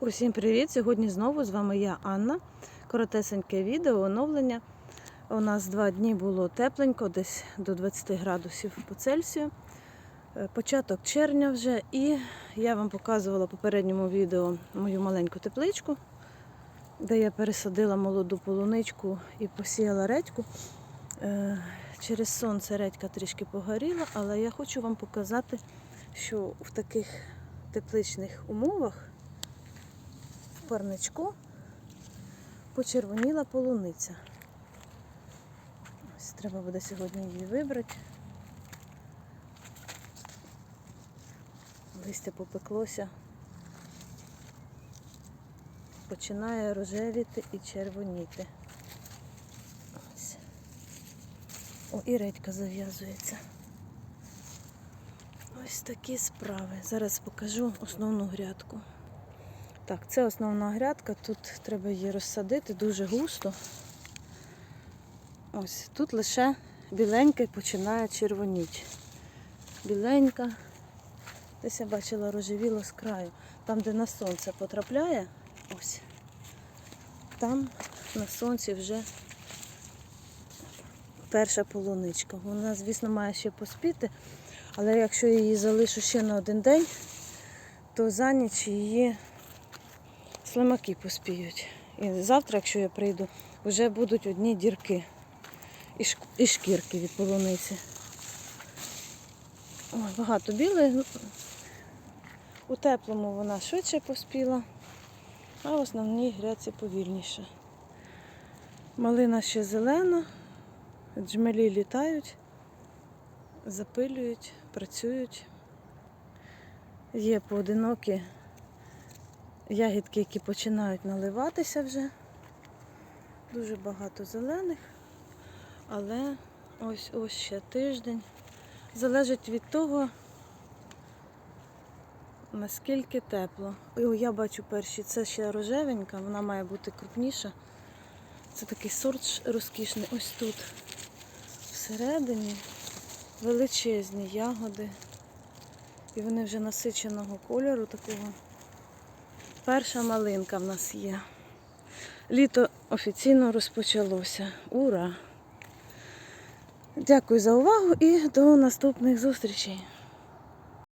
Усім привіт! Сьогодні знову з вами я, Анна. Коротесеньке відео, оновлення. У нас два дні було тепленько, десь до 20 градусів по Цельсію. Е, Початок червня вже, і я вам показувала в попередньому відео мою маленьку тепличку, де я пересадила молоду полуничку і посіяла редьку. Е, Через сонце редька трішки погоріла, але я хочу вам показати, що в таких тепличних умовах парничку почервоніла полуниця. Ось треба буде сьогодні її вибрати. Листя попеклося. Починає рожевіти і червоніти. О, і редька зав'язується. Ось такі справи. Зараз покажу основну грядку. Так, це основна грядка. Тут треба її розсадити дуже густо. Ось тут лише біленька починає червоніти. Біленька. Десь я бачила рожевіло з краю. Там, де на сонце потрапляє, ось. Там на сонці вже перша полуничка. Вона, звісно, має ще поспіти, але якщо я її залишу ще на один день, то за ніч її слимаки поспіють. І завтра, якщо я прийду, вже будуть одні дірки і, шкірки від полуниці. Ой, багато. Ну, У теплому вона швидше поспіла, а в основній гряці повільніше. Малина ще зелена, джмелі літають, запилюють, працюють. Є поодинокі ягідки, які починають наливатися вже. Дуже багато зелених, але ось ось ще тиждень. Залежить від того, наскільки тепло. О, я бачу перші, це ще рожевенька, вона має бути крупніша. Це такий сорт розкішний. Ось тут всередині величезні ягоди. І вони вже насиченого кольору такого. Перша малинка в нас є. Літо офіційно розпочалося. Ура! Дякую за увагу і до наступних зустрічей!